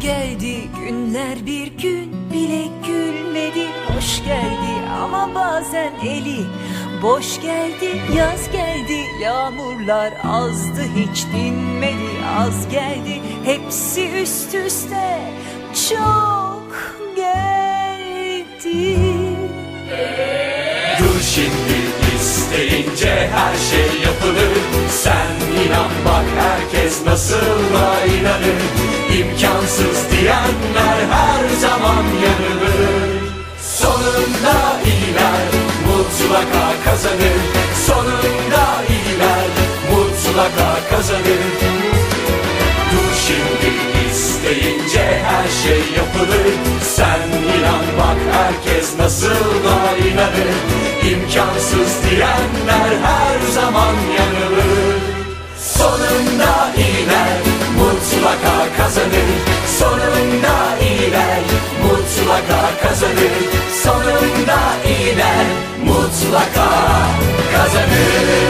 geldi günler bir gün bile gülmedi. Hoş geldi ama bazen eli boş geldi. Yaz geldi yağmurlar azdı hiç dinmedi. Az geldi hepsi üst üste çok geldi. Dur şimdi isteyince her şey yapılır. Sen inan bak herkes nasıl inanır İmkansız diyenler her zaman yanılır. Sonunda iyiler mutlaka kazanır. Sonunda iyiler mutlaka kazanır. Dur şimdi isteyince her şey yapılır. Sen inan bak herkes nasıl da inanır. İmkansız diyenler her zaman yanılır mutlaka kazanır